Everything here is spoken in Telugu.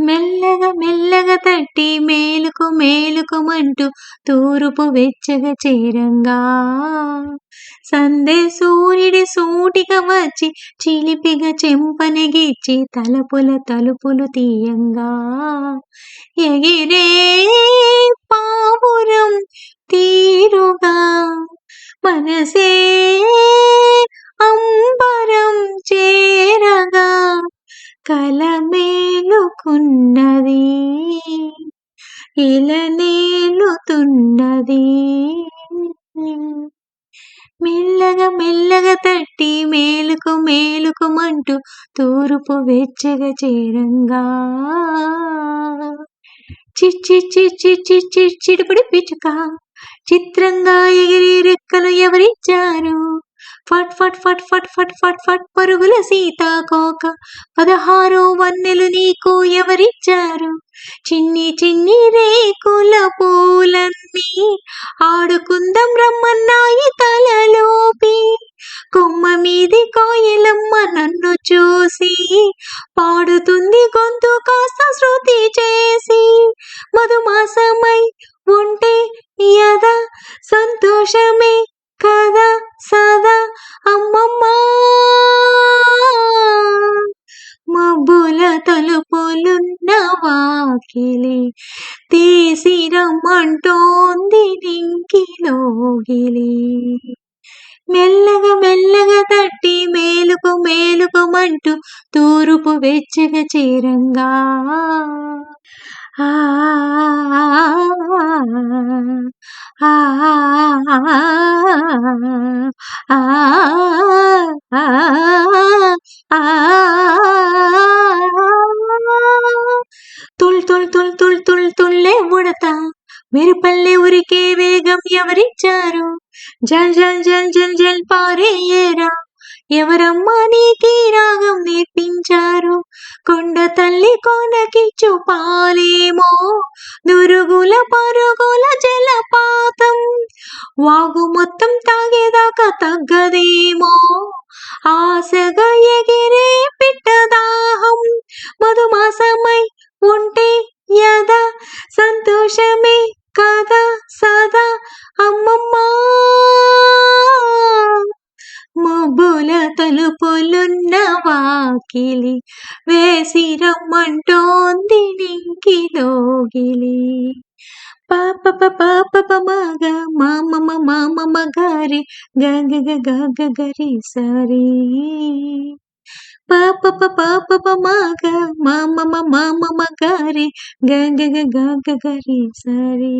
మెల్లగా మెల్లగా తట్టి మేలుకు మేలుకుమంటూ తూరుపు వెచ్చగా చేరంగా. సందే సూర్యుడి సూటిగా వచ్చి చిలిపిగా చెంపనగిచ్చి తలుపుల తలుపులు తీయంగా. ఎగిరే పావురం తీరుగా మనసే అంబరం చేరగా. కళ నేలుతున్నది మెల్లగా మెల్లగా తట్టి మేలుకు మేలుకుమంటూ తూర్పు వెచ్చగా చేరంగా చిచ్చి చిచ్చి చిచ్చి చిడుపుడి పిచ్చుక చిత్రంగా ఎగిరి రెక్కలు ఎవరిచ్చారు ఫట్ ఫట్ ఫట్ ఫట్ ఫట్ ఫట్ ఫట్ పరుగుల సీతాకోక పదహారు వన్నెలు నీకు ఎవరిచ్చారు చిన్ని చిన్ని రేకుల పూలన్నీ ఆడుకుందాం రమ్మన్నాయి తలలోపి. కొమ్మ మీది కోయలమ్మ నన్ను చూసి పాడుతుంది గొంతు కాస్త శృతి చేసి. మధుమాసమై ఉంటే యదా సంతోషమే వాకిలి తీసి రమ్మంటోంది నింకిలోగిలి మెల్లగా మెల్లగా తట్టి మేలుకు మేలుకుమంటూ తూరుపు వెచ్చగా చీరంగా ఆ ఆ తుల్ తుల్ తుల్ తుల్ తుల్ తుల్లే ఉడత. మెరుపల్లె ఉరికే వేగం ఎవరిచ్చారు? జల్ జల్ జల్ జల్ జల్ పారేయేరా ఎవరమ్మా నీకి రాగం నేర్పించారు? కొండ తల్లి కొనకి చూపాలేమో దురుగుల పరుగుల జలపాతం వాగు మొత్తం తాగేదాకా తగ్గదేమో? ఆశగా ఎగిరే తలుపులున్న వాకిలి వేసి రమ్మంటోంది నింకిలోగిలి పాప పాప మగ మామ మామ గారి గగ గగ గరి సరి పాప పాప మగ మామ మామ గారి గగ గగ గరి సరి